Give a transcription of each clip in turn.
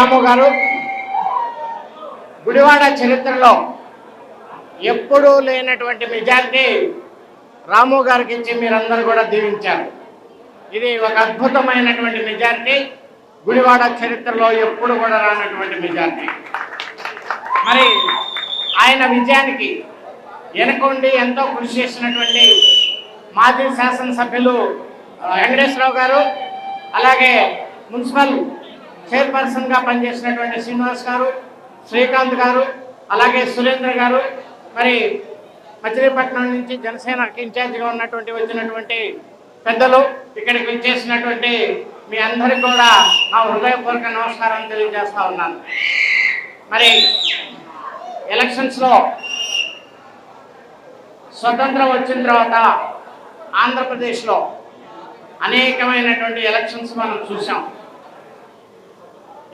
రాము గారు గుడివాడ చరిత్రలో ఎప్పుడూ లేనటువంటి మెజారిటీ రాము గారికి ఇచ్చి మీరందరూ కూడా దీవించారు. ఇది ఒక అద్భుతమైనటువంటి మెజారిటీ. గుడివాడ చరిత్రలో ఎప్పుడు కూడా రానటువంటి మెజారిటీ. మరి ఆయన విజయానికి వెనకుండి ఎంతో కృషి చేసినటువంటి మాజీ శాసనసభ్యులు వెంకటేశ్వరరావు గారు అలాగే మున్సిపల్ చైర్పర్సన్గా పనిచేసినటువంటి శ్రీనివాస్ గారు శ్రీకాంత్ గారు అలాగే సురేంద్ర గారు మరి మచిలీపట్నం నుంచి జనసేనకి ఇన్ఛార్జిగా ఉన్నటువంటి వచ్చినటువంటి పెద్దలు ఇక్కడికి వచ్చేసినటువంటి మీ అందరికీ కూడా నా హృదయపూర్వక నమస్కారం తెలియజేస్తా ఉన్నాను. మరి ఎలక్షన్స్లో స్వతంత్రం వచ్చిన తర్వాత ఆంధ్రప్రదేశ్లో అనేకమైనటువంటి ఎలక్షన్స్ మనం చూసాం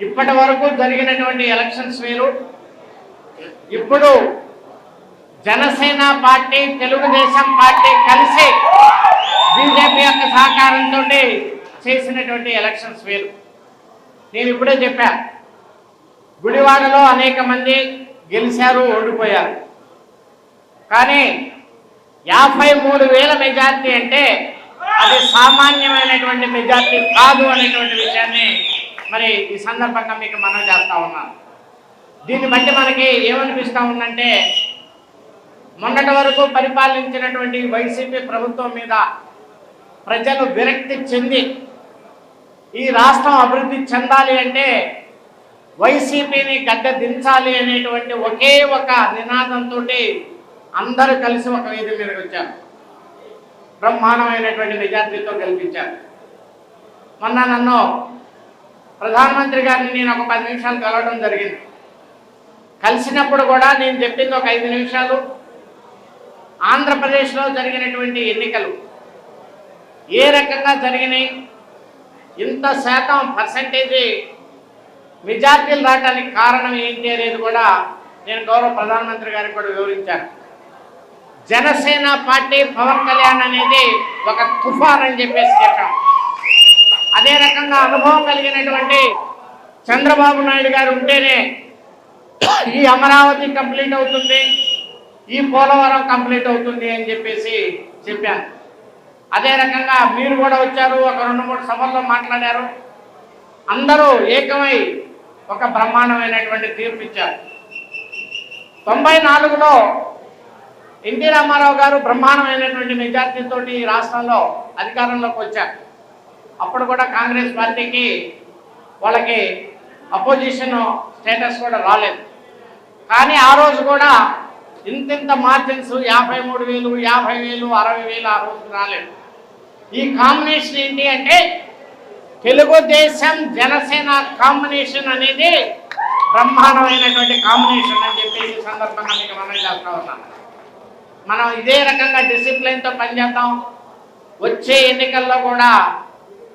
ఇప్పటి వరకు జరిగినటువంటి ఎలక్షన్స్ వేరు. ఇప్పుడు జనసేన పార్టీ తెలుగుదేశం పార్టీ కలిసి బీజేపీ యొక్క సహకారంతో చేసినటువంటి ఎలక్షన్స్ వేరు. నేను ఇప్పుడే చెప్పాను గుడివాడలో అనేక మంది గెలిచారు ఓడిపోయారు. కానీ యాభై మూడు వేల మెజార్టీ అంటే అది సామాన్యమైనటువంటి మెజార్టీ కాదు అనేటువంటి విషయాన్ని మరి ఈ సందర్భంగా మీకు మనం చేస్తా ఉన్నాను దీన్ని బట్టి మనకి ఏమనిపిస్తూ ఉందంటే మొన్నటి వరకు పరిపాలించినటువంటి వైసీపీ ప్రభుత్వం మీద ప్రజలు విరక్తి చెంది ఈ రాష్ట్రం అభివృద్ధి చెందాలి అంటే వైసీపీని గడ్డ దించాలి అనేటువంటి ఒకే ఒక నినాదంతో అందరూ కలిసి ఒక వేది మీదకి వచ్చారు. బ్రహ్మాండమైనటువంటి మెజార్టీతో గెలిపించారు. మొన్న నన్ను ప్రధానమంత్రి గారిని నేను ఒక పది నిమిషాలు కలవడం జరిగింది. కలిసినప్పుడు కూడా నేను చెప్పింది ఒక ఐదు నిమిషాలు. ఆంధ్రప్రదేశ్లో జరిగినటువంటి ఎన్నికలు ఏ రకంగా జరిగినాయి? ఇంత శాతం పర్సంటేజీ మెజార్టీలు రావడానికి కారణం ఏంటి అనేది కూడా నేను గౌరవ ప్రధానమంత్రి గారికి కూడా వివరించాను. జనసేన పార్టీ పవన్ కళ్యాణ్ అనేది ఒక తుఫాన్ అని చెప్పేసి చెప్పాం. అదే రకంగా అనుభవం కలిగినటువంటి చంద్రబాబు నాయుడు గారు ఉంటేనే ఈ అమరావతి కంప్లీట్ అవుతుంది ఈ పోలవరం కంప్లీట్ అవుతుంది అని చెప్పేసి చెప్పాను అదే రకంగా మీరు కూడా వచ్చారు ఒక రెండు మూడు సభల్లో మాట్లాడారు. అందరూ ఏకమై ఒక బ్రహ్మాండమైనటువంటి తీర్పు ఇచ్చారు. తొంభై నాలుగులో ఎన్టీ రామారావు గారు బ్రహ్మాండమైనటువంటి మెజార్టీతో ఈ రాష్ట్రంలో అధికారంలోకి వచ్చారు. అప్పుడు కూడా కాంగ్రెస్ పార్టీకి వాళ్ళకి అపోజిషన్ స్టేటస్ కూడా రాలేదు. కానీ ఆ రోజు కూడా ఇంతింత మార్జిన్స్ యాభై మూడు వేలు యాభై వేలు అరవై వేలు ఆ రోజు రాలేదు. ఈ కాంబినేషన్ ఏంటి అంటే తెలుగుదేశం జనసేన కాంబినేషన్ అనేది బ్రహ్మాండమైనటువంటి కాంబినేషన్ అని చెప్పి ఈ సందర్భంగా మీకు మనం చేస్తా ఉన్నాను. మనం ఇదే రకంగా డిసిప్లిన్తో పనిచేద్దాం. వచ్చే ఎన్నికల్లో కూడా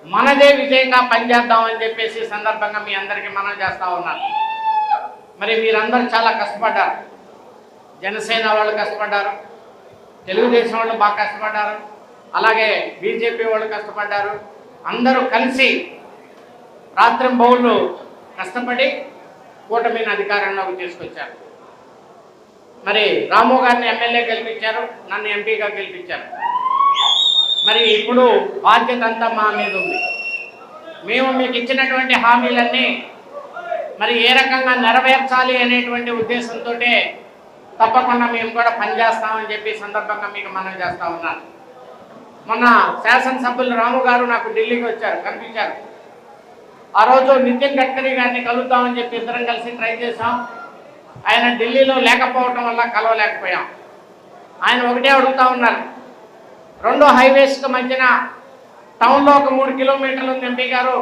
మనదే విజయంగా పనిచేద్దామని చెప్పేసి సందర్భంగా మీ అందరికీ మనం చేస్తా ఉన్నాను. మరి మీరందరూ చాలా కష్టపడ్డారు. జనసేన వాళ్ళు కష్టపడ్డారు. తెలుగుదేశం వాళ్ళు బాగా కష్టపడ్డారు. అలాగే బీజేపీ వాళ్ళు కష్టపడ్డారు. అందరూ కలిసి రాత్రింబౌళ్ళు కష్టపడి కూటమిని అధికారంలోకి తీసుకొచ్చారు. మరి రాము గారిని ఎమ్మెల్యే గెలిపించారు. నన్ను ఎంపీగా గెలిపించారు. మరి ఇప్పుడు బాధ్యత అంతా మా మీద ఉంది. మేము మీకు ఇచ్చినటువంటి హామీలన్నీ మరి ఏ రకంగా నెరవేర్చాలి అనేటువంటి ఉద్దేశంతో తప్పకుండా మేము కూడా పనిచేస్తామని చెప్పి సందర్భంగా మీకు మనం చేస్తా ఉన్నాను. మొన్న శాసనసభ్యులు రాము గారు నాకు ఢిల్లీకి వచ్చారు కనిపించారు. ఆ రోజు నితిన్ గడ్కరీ గారిని కలుద్దామని చెప్పి ఇద్దరం కలిసి ట్రై చేశాం. ఆయన ఢిల్లీలో లేకపోవటం వల్ల కలవలేకపోయాం. ఆయన ఒకటే అడుగుతా ఉన్నారు రెండు హైవేస్కి మధ్యన టౌన్లో ఒక మూడు కిలోమీటర్లు ఉంది ఎంపీ గారు.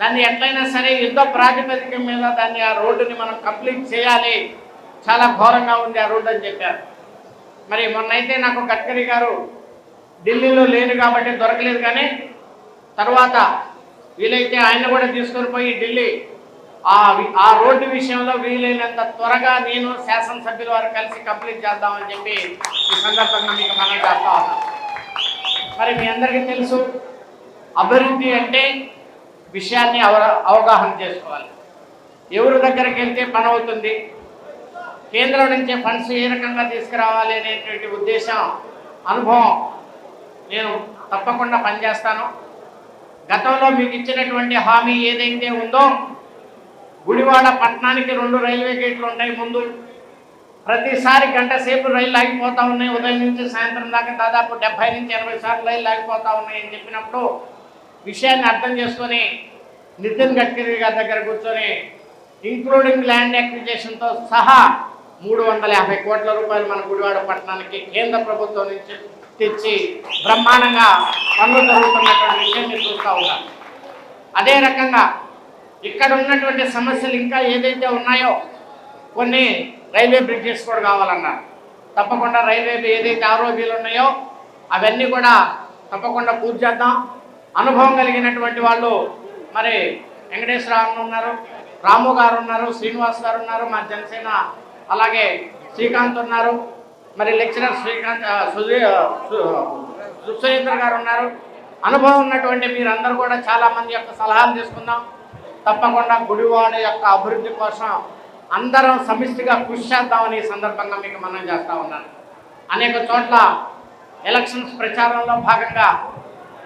దాన్ని ఎట్లయినా సరే యుద్ధ ప్రాతిపదిక మీద దాన్ని ఆ రోడ్డుని మనం కంప్లీట్ చేయాలి. చాలా ఘోరంగా ఉంది ఆ రోడ్డు అని చెప్పారు. మరి మొన్నైతే నాకు గడ్కరీ గారు ఢిల్లీలో లేరు కాబట్టి దొరకలేదు కానీ తర్వాత వీలైతే ఆయన కూడా తీసుకొని పోయి ఢిల్లీ ఆ ఆ రోడ్డు విషయంలో వీలైనంత త్వరగా నేను శాసనసభ్యుల వారు కలిసి కంప్లీట్ చేద్దామని చెప్పి ఈ సందర్భంగా మీకు మనం చేస్తా ఉన్నాను. మరి మీ అందరికీ తెలుసు అభివృద్ధి అంటే విషయాన్ని అవ అవగాహన చేసుకోవాలి. ఎవరి దగ్గరికి వెళ్తే పని అవుతుంది కేంద్రం నుంచే ఫండ్స్ ఏ రకంగా తీసుకురావాలి అనేటువంటి ఉద్దేశం అనుభవం నేను తప్పకుండా పనిచేస్తాను. గతంలో మీకు ఇచ్చినటువంటి హామీ ఏదైతే ఉందో గుడివాడ పట్టణానికి రెండు రైల్వే గేట్లు ఉంటాయి ముందు. ప్రతిసారి గంట సేపు రైలు ఆగిపోతా ఉన్నాయి. ఉదయం నుంచి సాయంత్రం దాకా దాదాపు డెబ్బై నుంచి ఎనభై సార్లు రైలు ఆగిపోతా ఉన్నాయి అని చెప్పినప్పుడు విషయాన్ని అర్థం చేసుకొని నితిన్ గడ్కరీ గారి దగ్గర కూర్చొని ఇంక్లూడింగ్ ల్యాండ్ యాక్విజేషన్తో సహా మూడు వందల యాభై కోట్ల రూపాయలు మన గుడివాడ పట్టణానికి కేంద్ర ప్రభుత్వం నుంచి తెచ్చి బ్రహ్మాండంగా పనులు జరుగుతున్నటువంటి విషయం మీరు చూస్తూ ఉన్నారు. అదే రకంగా ఇక్కడ ఉన్నటువంటి సమస్యలు ఇంకా ఏదైతే ఉన్నాయో కొన్ని రైల్వే బ్రిడ్జెస్ కూడా కావాలన్నారు. తప్పకుండా రైల్వే ఏదైతే ఆరోగ్యాలు ఉన్నాయో అవన్నీ కూడా తప్పకుండా పూర్తి చేద్దాం. అనుభవం కలిగినటువంటి వాళ్ళు మరి వెంకటేశ్వరరావు ఉన్నారు రాము గారు ఉన్నారు శ్రీనివాస్ గారు ఉన్నారు మా జనసేన అలాగే శ్రీకాంత్ ఉన్నారు మరి లెక్చరర్ శ్రీకాంత్ ఆ, సు- గారు ఉన్నారు. అనుభవం ఉన్నటువంటి మీరందరూ కూడా చాలా మంది యొక్క సలహాలు తీసుకుందాం. తప్పకుండా గుడివాడ యొక్క అభివృద్ధి కోసం అందరం సమిష్టిగా కృషి చేద్దామని ఈ సందర్భంగా మీకు మనం చేస్తూ ఉన్నాను. అనేక చోట్ల ఎలక్షన్స్ ప్రచారంలో భాగంగా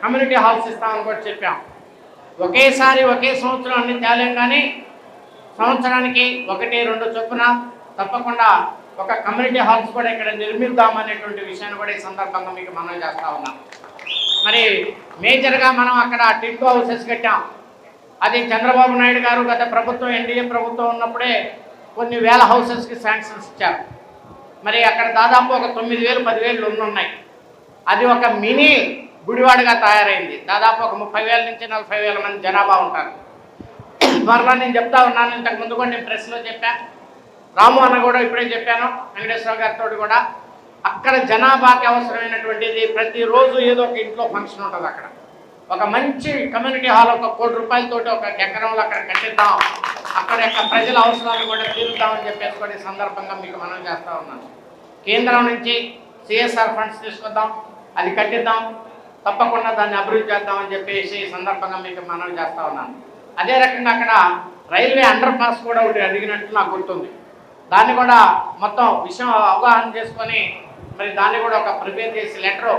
కమ్యూనిటీ హాల్స్ ఇస్తామని కూడా చెప్పాం. ఒకేసారి ఒకే సంవత్సరం అన్ని తేలేం కానీ సంవత్సరానికి ఒకటి రెండు చొప్పున తప్పకుండా ఒక కమ్యూనిటీ హాల్స్ కూడా ఇక్కడ నిర్మిద్దామనేటువంటి విషయాన్ని కూడా ఈ సందర్భంగా మీకు మనం చేస్తూ ఉన్నాం మరి మేజర్గా మనం అక్కడ టిట్కో హౌసెస్ కట్టాం. అది చంద్రబాబు నాయుడు గారు గత ప్రభుత్వం ఎన్డీఏ ప్రభుత్వం ఉన్నప్పుడే కొన్ని వేల హౌసెస్కి శాంక్షన్స్ ఇచ్చారు. మరి అక్కడ దాదాపు ఒక తొమ్మిది వేలు పదివేలు ఉన్నాయి. అది ఒక మినీ గుడివాడగా తయారైంది. దాదాపు ఒక ముప్పై వేల నుంచి నలభై వేల మంది జనాభా ఉంటారు. మరలా నేను చెప్తా ఉన్నాను ఇంతకు ముందు కూడా నేను ప్రెస్లో చెప్పాను రాము అన్న కూడా ఇప్పుడే చెప్పాను వెంకటేశ్వర గారితో కూడా. అక్కడ జనాభాకి అవసరమైనటువంటిది ప్రతిరోజు ఏదో ఒక ఇంట్లో ఫంక్షన్ ఉంటుంది అక్కడ. ఒక మంచి కమ్యూనిటీ హాల్ ఒక కోటి రూపాయలతోటి ఒక ఎకరంలో అక్కడ కట్టిద్దాం. అక్కడ యొక్క ప్రజల అవసరాలు కూడా తీరుతామని చెప్పేసి కూడా సందర్భంగా మీకు మనం చేస్తూ ఉన్నాను. కేంద్రం నుంచి సిఎస్ఆర్ ఫండ్స్ తీసుకుందాం అది కట్టిద్దాం తప్పకుండా దాన్ని అభివృద్ధి చేద్దామని చెప్పేసి సందర్భంగా మీకు మనం చేస్తూ ఉన్నాను. అదే రకంగా అక్కడ రైల్వే అండర్ పాస్ కూడా ఒకటి అడిగినట్టు నాకు గుర్తుంది. దాన్ని కూడా మొత్తం విషయం అవగాహన చేసుకొని మరి దాన్ని కూడా ఒక ప్రిపేర్ చేసి లెటరు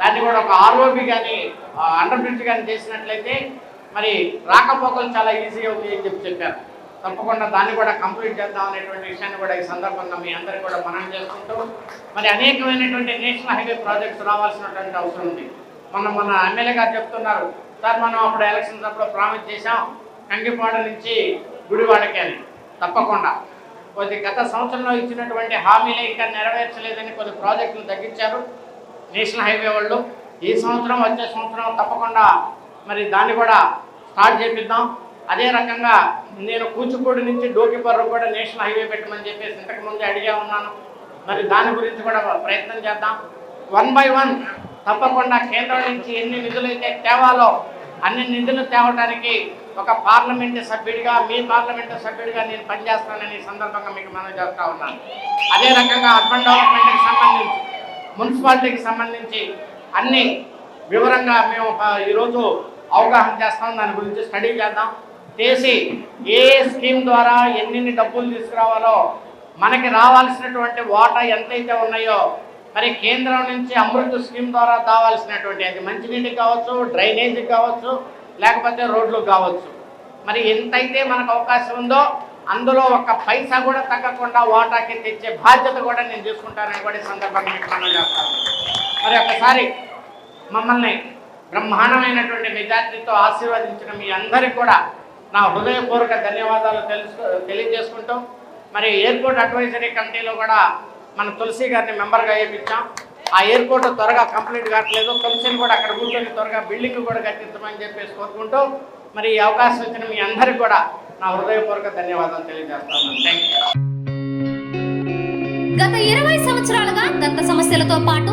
దాన్ని కూడా ఒక ఆర్ఓబి కానీ అండర్ బ్రిడ్జ్ కానీ చేసినట్లయితే మరి రాకపోకలు చాలా ఈజీగా ఉంది అని చెప్పి చెప్పారు. తప్పకుండా దాన్ని కూడా కంప్లీట్ చేద్దాం అనేటువంటి విషయాన్ని కూడా ఈ సందర్భంగా మీ అందరికీ కూడా మనం చేసుకుంటూ మరి అనేకమైనటువంటి నేషనల్ హైవే ప్రాజెక్ట్స్ రావాల్సినటువంటి అవసరం ఉంది. మొన్న మన ఎమ్మెల్యే గారు చెప్తున్నారు సార్ మనం అప్పుడు ఎలక్షన్స్ అప్పుడు ప్రామిస్ చేశాం కంగిపాడ నుంచి గుడివాడకి అని. తప్పకుండా. కొద్ది గత సంవత్సరంలో ఇచ్చినటువంటి హామీలే ఇంకా నెరవేర్చలేదని కొన్ని ప్రాజెక్టులు తగ్గించారు నేషనల్ హైవే వాళ్ళు. ఈ సంవత్సరం వచ్చే సంవత్సరం తప్పకుండా మరి దాన్ని కూడా స్టార్ట్ చేపిద్దాం. అదే రకంగా నేను కూచిపూడి నుంచి డోకిపర్రు కూడా నేషనల్ హైవే పెట్టమని చెప్పేసి ఇంతకు ముందే అడిగా ఉన్నాను. మరి దాని గురించి కూడా ప్రయత్నం చేద్దాం. వన్ బై వన్ తప్పకుండా కేంద్రం నుంచి ఎన్ని నిధులు అయితే తేవాలో అన్ని నిధులు తేవడానికి ఒక పార్లమెంటు సభ్యుడిగా మీ పార్లమెంటు సభ్యుడిగా నేను పనిచేస్తానని సందర్భంగా మీకు మనం చేస్తూ ఉన్నాను. అదే రకంగా అర్బన్ డెవలప్మెంట్కి సంబంధించి మున్సిపాలిటీకి సంబంధించి అన్ని వివరంగా మేము ఈరోజు అవగాహన చేస్తాం. దాని గురించి స్టడీ చేద్దాం. చేసి ఏ స్కీమ్ ద్వారా ఎన్ని డబ్బులు తీసుకురావాలో మనకి రావాల్సినటువంటి వాటా ఎంతైతే ఉన్నాయో మరి కేంద్రం నుంచి అమృత్ స్కీమ్ ద్వారా కావాల్సినటువంటి అది మంచినీటికి కావచ్చు డ్రైనేజీ కావచ్చు లేకపోతే రోడ్లు కావచ్చు. మరి ఎంతైతే మనకు అవకాశం ఉందో అందులో ఒక పైసా కూడా తగ్గకుండా వాటాకి తెచ్చే బాధ్యత కూడా నేను తీసుకుంటానని కూడా ఈ సందర్భంగా మీకు మనం చేస్తాను. మరి ఒకసారి మమ్మల్ని బ్రహ్మాండమైనటువంటి మెజార్టీతో ఆశీర్వదించిన మీ అందరికీ కూడా నా హృదయపూర్వక ధన్యవాదాలు తెలుసు తెలియజేసుకుంటూ మరి ఎయిర్పోర్ట్ అడ్వైజరీ కమిటీలో కూడా మన తులసి గారిని మెంబర్గా వేయించాం ఆ ఎయిర్పోర్ట్ త్వరగా కంప్లీట్ కావట్లేదు. తులసిని కూడా అక్కడ కూర్చొని త్వరగా బిల్డింగ్ కూడా కట్టించమని చెప్పేసి కోరుకుంటూ మరి ఈ అవకాశం ఇచ్చిన మీ అందరికీ కూడా నా హృదయపూర్వక ధన్యవాదాలు తెలియజేస్తాను. థ్యాంక్ యూ గత ఇరవై సంవత్సరాలుగా దంత సమస్యలతో పాటు